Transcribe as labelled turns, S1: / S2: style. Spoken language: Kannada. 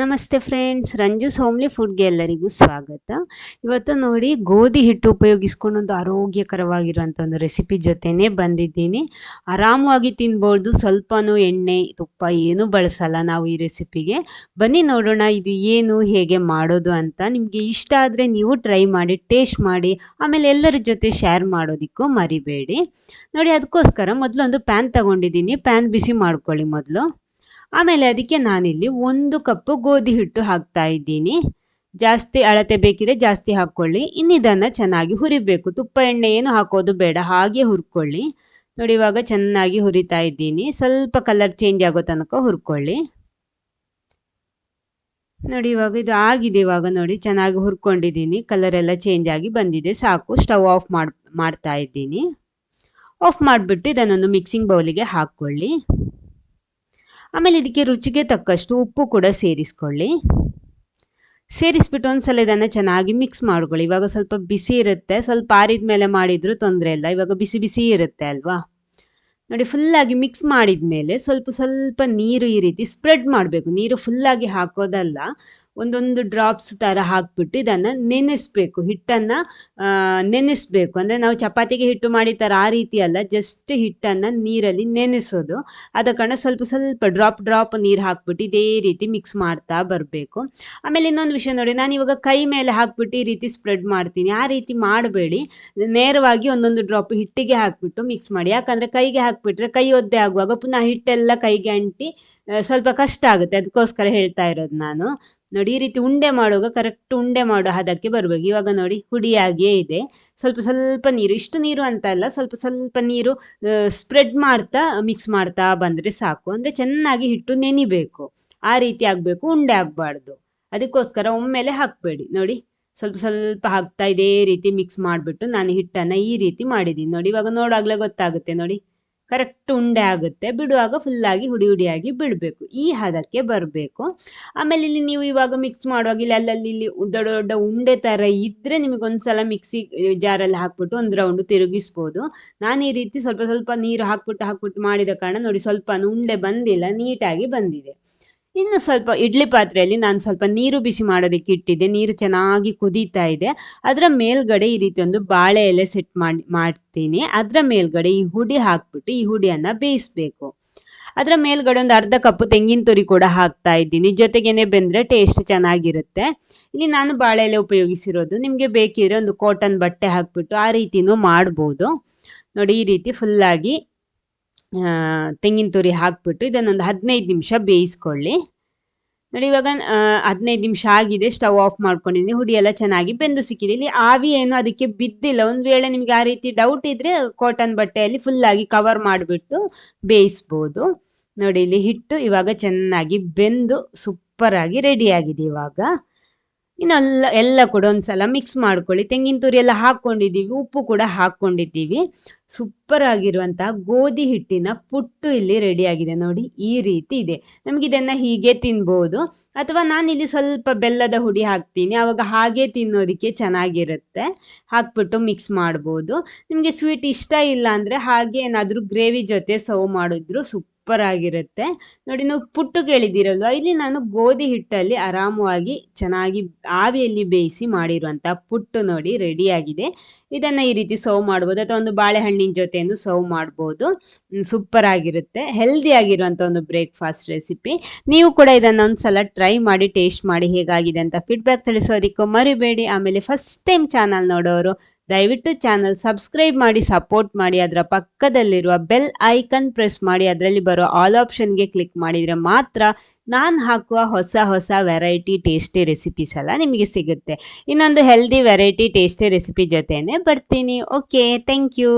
S1: ನಮಸ್ತೆ ಫ್ರೆಂಡ್ಸ್ ರಂಜು ಸೋಮ್ಲಿ ಫುಡ್ಗೆ ಎಲ್ಲರಿಗೂ ಸ್ವಾಗತ. ಇವತ್ತು ನೋಡಿ ಗೋಧಿ ಹಿಟ್ಟು ಉಪಯೋಗಿಸ್ಕೊಂಡು ಒಂದು ಆರೋಗ್ಯಕರವಾಗಿರುವಂಥ ಒಂದು ರೆಸಿಪಿ ಜೊತೆನೇ ಬಂದಿದ್ದೀನಿ. ಆರಾಮವಾಗಿ ತಿನ್ಬೋದು. ಸ್ವಲ್ಪನೂ ಎಣ್ಣೆ, ತುಪ್ಪ ಏನೂ ಬಳಸಲ್ಲ ನಾವು ಈ ರೆಸಿಪಿಗೆ ಬನ್ನಿ ನೋಡೋಣ ಇದು ಏನು, ಹೇಗೆ ಮಾಡೋದು ಅಂತ. ನಿಮಗೆ ಇಷ್ಟ ಆದರೆ ನೀವು ಟ್ರೈ ಮಾಡಿ ಟೇಸ್ಟ್ ಮಾಡಿ, ಆಮೇಲೆ ಎಲ್ಲರ ಜೊತೆ ಶೇರ್ ಮಾಡೋದಕ್ಕೂ ಮರಿಬೇಡಿ. ನೋಡಿ, ಅದಕ್ಕೋಸ್ಕರ ಮೊದಲೊಂದು ಪ್ಯಾನ್ ತಗೊಂಡಿದ್ದೀನಿ. ಪ್ಯಾನ್ ಬಿಸಿ ಮಾಡ್ಕೊಳ್ಳಿ ಮೊದಲು. ಆಮೇಲೆ ಅದಕ್ಕೆ ನಾನಿಲ್ಲಿ ಒಂದು ಕಪ್ಪು ಗೋಧಿ ಹಿಟ್ಟು ಹಾಕ್ತಾ ಇದ್ದೀನಿ. ಜಾಸ್ತಿ ಅಳತೆ ಬೇಕಿದ್ರೆ ಜಾಸ್ತಿ ಹಾಕ್ಕೊಳ್ಳಿ. ಇನ್ನಿದನ್ನು ಚೆನ್ನಾಗಿ ಹುರಿಬೇಕು. ತುಪ್ಪ ಎಣ್ಣೆ ಏನು ಹಾಕೋದು ಬೇಡ. ಹಾಗೆ ಹುರ್ಕೊಳ್ಳಿ. ನೋಡಿ, ಇವಾಗ ಚೆನ್ನಾಗಿ ಹುರಿತಾ ಇದ್ದೀನಿ. ಸ್ವಲ್ಪ ಕಲರ್ ಚೇಂಜ್ ಆಗೋ ತನಕ ಹುರ್ಕೊಳ್ಳಿ. ನೋಡಿ, ಇವಾಗ ಇದು ಆಗಿದೆ. ಇವಾಗ ನೋಡಿ, ಚೆನ್ನಾಗಿ ಹುರ್ಕೊಂಡಿದ್ದೀನಿ. ಕಲರ್ ಎಲ್ಲ ಚೇಂಜ್ ಆಗಿ ಬಂದಿದೆ. ಸಾಕು. ಸ್ಟವ್ ಆಫ್ ಮಾಡ್, ಮಾಡ್ತಾ ಇದ್ದೀನಿ. ಆಫ್ ಮಾಡಿಬಿಟ್ಟು ಇದನ್ನೊಂದು ಮಿಕ್ಸಿಂಗ್ ಬೌಲಿಗೆ ಹಾಕ್ಕೊಳ್ಳಿ. ಆಮೇಲೆ ಇದಕ್ಕೆ ರುಚಿಗೆ ತಕ್ಕಷ್ಟು ಉಪ್ಪು ಕೂಡ ಸೇರಿಸ್ಕೊಳ್ಳಿ. ಸೇರಿಸ್ಬಿಟ್ಟು ಒಂದ್ಸಲ ಇದನ್ನು ಚೆನ್ನಾಗಿ ಮಿಕ್ಸ್ ಮಾಡ್ಕೊಳ್ಳಿ. ಇವಾಗ ಸ್ವಲ್ಪ ಬಿಸಿ ಇರುತ್ತೆ. ಸ್ವಲ್ಪ ಆರಿದ ಮೇಲೆ ಮಾಡಿದರೂ ತೊಂದರೆ ಇಲ್ಲ. ಇವಾಗ ಬಿಸಿ ಬಿಸಿ ಇರುತ್ತೆ ಅಲ್ವಾ? ನೋಡಿ ಫುಲ್ಲಾಗಿ ಮಿಕ್ಸ್ ಮಾಡಿದ ಮೇಲೆ ಸ್ವಲ್ಪ ಸ್ವಲ್ಪ ನೀರು ಈ ರೀತಿ ಸ್ಪ್ರೆಡ್ ಮಾಡಬೇಕು. ನೀರು ಫುಲ್ಲಾಗಿ ಹಾಕೋದಲ್ಲ, ಒಂದೊಂದು ಡ್ರಾಪ್ಸ್ ಥರ ಹಾಕ್ಬಿಟ್ಟು ಇದನ್ನು ನೆನೆಸ್ಬೇಕು. ಹಿಟ್ಟನ್ನು ನೆನೆಸ್ಬೇಕು. ಅಂದರೆ ನಾವು ಚಪಾತಿಗೆ ಹಿಟ್ಟು ಮಾಡಿ ಥರ ಆ ರೀತಿ ಅಲ್ಲ ಜಸ್ಟ್ ಹಿಟ್ಟನ್ನು ನೀರಲ್ಲಿ ನೆನೆಸೋದು. ಆದ ಕಾರಣ ಸ್ವಲ್ಪ ಸ್ವಲ್ಪ ಡ್ರಾಪ್ ಡ್ರಾಪ್ ನೀರು ಹಾಕ್ಬಿಟ್ಟು ಇದೇ ರೀತಿ ಮಿಕ್ಸ್ ಮಾಡ್ತಾ ಬರಬೇಕು. ಆಮೇಲೆ ಇನ್ನೊಂದು ವಿಷಯ ನೋಡಿ, ನಾನು ಇವಾಗ ಕೈ ಮೇಲೆ ಹಾಕ್ಬಿಟ್ಟು ಈ ರೀತಿ ಸ್ಪ್ರೆಡ್ ಮಾಡ್ತೀನಿ. ಆ ರೀತಿ ಮಾಡಬೇಡಿ. ನೇರವಾಗಿ ಒಂದೊಂದು ಡ್ರಾಪ್ ಹಿಟ್ಟಿಗೆ ಹಾಕ್ಬಿಟ್ಟು ಮಿಕ್ಸ್ ಮಾಡಿ. ಯಾಕಂದರೆ ಕೈಗೆ ಹಾಕ್ಬಿಟ್ರೆ ಕೈ ಒದ್ದೆ ಆಗುವಾಗ ಪುನಃ ಹಿಟ್ಟೆಲ್ಲ ಕೈಗೆ ಅಂಟಿ ಸ್ವಲ್ಪ ಕಷ್ಟ ಆಗುತ್ತೆ. ಅದಕ್ಕೋಸ್ಕರ ಹೇಳ್ತಾ ಇರೋದು ನಾನು. ನೋಡಿ, ಈ ರೀತಿ ಉಂಡೆ ಮಾಡುವಾಗ ಕರೆಕ್ಟ್ ಉಂಡೆ ಮಾಡೋ ಹದಕ್ಕೆ ಬರಬೇಕು ಇವಾಗ ನೋಡಿ ಹುಡಿಯಾಗಿಯೇ ಇದೆ. ಸ್ವಲ್ಪ ಸ್ವಲ್ಪ ನೀರು, ಇಷ್ಟು ನೀರು ಅಂತ ಅಲ್ಲ, ಸ್ವಲ್ಪ ಸ್ವಲ್ಪ ನೀರು ಸ್ಪ್ರೆಡ್ ಮಾಡ್ತಾ ಮಿಕ್ಸ್ ಮಾಡ್ತಾ ಬಂದರೆ ಸಾಕು. ಅಂದರೆ ಚೆನ್ನಾಗಿ ಹಿಟ್ಟು ನೆನಿಬೇಕು. ಆ ರೀತಿ ಆಗಬೇಕು, ಉಂಡೆ ಆಗಬಾರ್ದು. ಅದಕ್ಕೋಸ್ಕರ ಒಮ್ಮೆಲೆ ಹಾಕಬೇಡಿ. ನೋಡಿ, ಸ್ವಲ್ಪ ಸ್ವಲ್ಪ ಹಾಕ್ತಾ ಇದೇ ರೀತಿ ಮಿಕ್ಸ್ ಮಾಡಿಬಿಟ್ಟು ನಾನು ಹಿಟ್ಟನ್ನು ಈ ರೀತಿ ಮಾಡಿದ್ದೀನಿ. ನೋಡಿ, ಇವಾಗ ನೋಡಾಗಲೇ ಗೊತ್ತಾಗುತ್ತೆ. ನೋಡಿ ಕರೆಕ್ಟ್ ಉಂಡೆ ಆಗುತ್ತೆ. ಬಿಡುವಾಗ ಫುಲ್ಲಾಗಿ ಹುಡಿ ಹುಡಿಯಾಗಿ ಬಿಡಬೇಕು ಈ ಹದಕ್ಕೆ ಬರಬೇಕು. ಆಮೇಲೆ ಇಲ್ಲಿ ನೀವು ಇವಾಗ ಮಿಕ್ಸ್ ಮಾಡುವಾಗ ಇಲ್ಲಿ ಅಲ್ಲಲ್ಲಿ ಇಲ್ಲಿ ದೊಡ್ಡ ದೊಡ್ಡ ಉಂಡೆ ಥರ ಇದ್ದರೆ ನಿಮಗೊಂದ್ಸಲ ಮಿಕ್ಸಿ ಜಾರಲ್ಲಿ ಹಾಕ್ಬಿಟ್ಟು ಒಂದು ರೌಂಡು ತಿರುಗಿಸ್ಬೋದು. ನಾನು ಈ ರೀತಿ ಸ್ವಲ್ಪ ಸ್ವಲ್ಪ ನೀರು ಹಾಕ್ಬಿಟ್ಟು ಹಾಕ್ಬಿಟ್ಟು ಮಾಡಿದ ಕಾರಣ ನೋಡಿ ಸ್ವಲ್ಪ ಉಂಡೆ ಬಂದಿಲ್ಲ, ನೀಟಾಗಿ ಬಂದಿದೆ. ಇನ್ನು ಸ್ವಲ್ಪ ಇಡ್ಲಿ ಪಾತ್ರೆಯಲ್ಲಿ ನಾನು ಸ್ವಲ್ಪ ನೀರು ಬಿಸಿ ಮಾಡೋದಕ್ಕೆ ಇಟ್ಟಿದ್ದೆ. ನೀರು ಚೆನ್ನಾಗಿ ಕುದೀತಾ ಇದೆ. ಅದರ ಮೇಲ್ಗಡೆ ಈ ರೀತಿ ಒಂದು ಬಾಳೆ ಎಲೆ ಸೆಟ್ ಮಾಡಿ, ಮಾಡ್ತೀನಿ. ಅದರ ಮೇಲ್ಗಡೆ ಈ ಹುಡಿ ಹಾಕ್ಬಿಟ್ಟು ಈ ಹುಡಿಯನ್ನು ಬೇಯಿಸ್ಬೇಕು. ಅದರ ಮೇಲ್ಗಡೆ ಒಂದು ಅರ್ಧ ಕಪ್ಪು ತೆಂಗಿನ ತುರಿ ಕೂಡ ಹಾಕ್ತಾ ಇದ್ದೀನಿ. ಜೊತೆಗೇನೆ ಬೆಂದರೆ ಟೇಸ್ಟ್ ಚೆನ್ನಾಗಿರುತ್ತೆ. ಇಲ್ಲಿ ನಾನು ಬಾಳೆ ಎಲೆ ಉಪಯೋಗಿಸಿರೋದು. ನಿಮಗೆ ಬೇಕಿದ್ರೆ ಒಂದು ಕಾಟನ್ ಬಟ್ಟೆ ಹಾಕ್ಬಿಟ್ಟು ಆ ರೀತಿನೂ ಮಾಡ್ಬೋದು. ನೋಡಿ ಈ ರೀತಿ ಫುಲ್ಲಾಗಿ ತೆಂಗಿನ ತುರಿ ಹಾಕ್ಬಿಟ್ಟು ಇದನ್ನೊಂದು ಹದಿನೈದು ನಿಮಿಷ ಬೇಯಿಸ್ಕೊಳ್ಳಿ. ನೋಡಿ, ಇವಾಗ ಹದಿನೈದು ನಿಮಿಷ ಆಗಿದೆ, ಸ್ಟವ್ ಆಫ್ ಮಾಡ್ಕೊಂಡಿದ್ದೀನಿ, ಹುಡಿ ಎಲ್ಲ ಚೆನ್ನಾಗಿ ಬೆಂದು ಸಿಕ್ಕಿದೆ. ಇಲ್ಲಿ ಆವಿ ಏನು ಅದಕ್ಕೆ ಬಿದ್ದಿಲ್ಲ. ಒಂದು ವೇಳೆ ನಿಮಗೆ ಆ ರೀತಿ ಡೌಟ್ ಇದ್ದರೆ ಕಾಟನ್ ಬಟ್ಟೆಯಲ್ಲಿ ಫುಲ್ಲಾಗಿ ಕವರ್ ಮಾಡಿಬಿಟ್ಟು ಬೇಯಿಸ್ಬೋದು. ನೋಡಿ, ಇಲ್ಲಿ ಹಿಟ್ಟು ಇವಾಗ ಚೆನ್ನಾಗಿ ಬೆಂದು ಸೂಪರಾಗಿ ರೆಡಿಯಾಗಿದೆ ಇವಾಗ. ಇನ್ನೆಲ್ಲ ಎಲ್ಲ ಕೂಡ ಒಂದ್ಸಲ ಮಿಕ್ಸ್ ಮಾಡ್ಕೊಳ್ಳಿ. ತೆಂಗಿನ ತುರಿ ಎಲ್ಲ ಹಾಕ್ಕೊಂಡಿದ್ದೀವಿ, ಉಪ್ಪು ಕೂಡ ಹಾಕ್ಕೊಂಡಿದ್ದೀವಿ. ಸೂಪರ್ ಆಗಿರುವಂತಹ ಗೋಧಿ ಹಿಟ್ಟಿನ ಪುಟ್ಟು ಇಲ್ಲಿ ರೆಡಿಯಾಗಿದೆ ನೋಡಿ, ಈ ರೀತಿ ಇದೆ. ನಮ್ಗೆ ಇದನ್ನ ಹೀಗೆ ತಿನ್ಬೋದು. ಅಥವಾ ನಾನಿಲ್ಲಿ ಸ್ವಲ್ಪ ಬೆಲ್ಲದ ಹುಡಿ ಹಾಕ್ತೀನಿ ಆವಾಗ ಹಾಗೆ ತಿನ್ನೋದಕ್ಕೆ ಚೆನ್ನಾಗಿರುತ್ತೆ. ಹಾಕ್ಬಿಟ್ಟು ಮಿಕ್ಸ್ ಮಾಡ್ಬೋದು. ನಿಮಗೆ ಸ್ವೀಟ್ ಇಷ್ಟ ಇಲ್ಲ ಅಂದರೆ ಹಾಗೆ ಏನಾದರೂ ಗ್ರೇವಿ ಜೊತೆ ಸರ್ವ್ ಮಾಡಿದ್ರು ಸೂಪ್ ಸೂಪರ್ ಆಗಿರುತ್ತೆ. ನೋಡಿ ನಾವು ಪುಟ್ಟು ಕೇಳಿದ್ದೀರಲ್ವ ಇಲ್ಲಿ ನಾನು ಗೋಧಿ ಹಿಟ್ಟಲ್ಲಿ ಆರಾಮವಾಗಿ ಚೆನ್ನಾಗಿ ಆವಿಯಲ್ಲಿ ಬೇಯಿಸಿ ಮಾಡಿರುವಂಥ ಪುಟ್ಟು ನೋಡಿ ರೆಡಿಯಾಗಿದೆ. ಇದನ್ನು ಈ ರೀತಿ ಸರ್ವ್ ಮಾಡ್ಬೋದು, ಅಥವಾ ಒಂದು ಬಾಳೆಹಣ್ಣಿನ ಜೊತೆಯನ್ನು ಸರ್ವ್ ಮಾಡ್ಬೋದು. ಸೂಪರ್ ಆಗಿರುತ್ತೆ. ಹೆಲ್ದಿ ಆಗಿರುವಂಥ ಒಂದು ಬ್ರೇಕ್ಫಾಸ್ಟ್ ರೆಸಿಪಿ. ನೀವು ಕೂಡ ಇದನ್ನು ಒಂದು ಸಲ ಟ್ರೈ ಮಾಡಿ, ಟೇಸ್ಟ್ ಮಾಡಿ ಹೇಗಾಗಿದೆ ಅಂತ ಫೀಡ್ಬ್ಯಾಕ್ ತಿಳಿಸೋದಕ್ಕೂ ಮರಿಬೇಡಿ. ಆಮೇಲೆ ಫಸ್ಟ್ ಟೈಮ್ ಚಾನಲ್ ನೋಡೋರು ದಯವಿಟ್ಟು ಚಾನಲ್ ಸಬ್ಸ್ಕ್ರೈಬ್ ಮಾಡಿ, ಸಪೋರ್ಟ್ ಮಾಡಿ, ಅದರ ಪಕ್ಕದಲ್ಲಿರುವ ಬೆಲ್ ಐಕನ್ ಪ್ರೆಸ್ ಮಾಡಿ, ಅದರಲ್ಲಿ ಬರೋ ಆಲ್ ಆಪ್ಷನ್ಗೆ ಕ್ಲಿಕ್ ಮಾಡಿದರೆ ಮಾತ್ರ ನಾನು ಹಾಕುವ ಹೊಸ ಹೊಸ ವೆರೈಟಿ ಟೇಸ್ಟಿ ರೆಸಿಪೀಸ್ ಎಲ್ಲ ನಿಮಗೆ ಸಿಗುತ್ತೆ. ಇನ್ನೊಂದು ಹೆಲ್ದಿ ವೆರೈಟಿ ಟೇಸ್ಟಿ ರೆಸಿಪಿ ಜೊತೆಯೇ ಬರ್ತೀನಿ. Okay, thank you.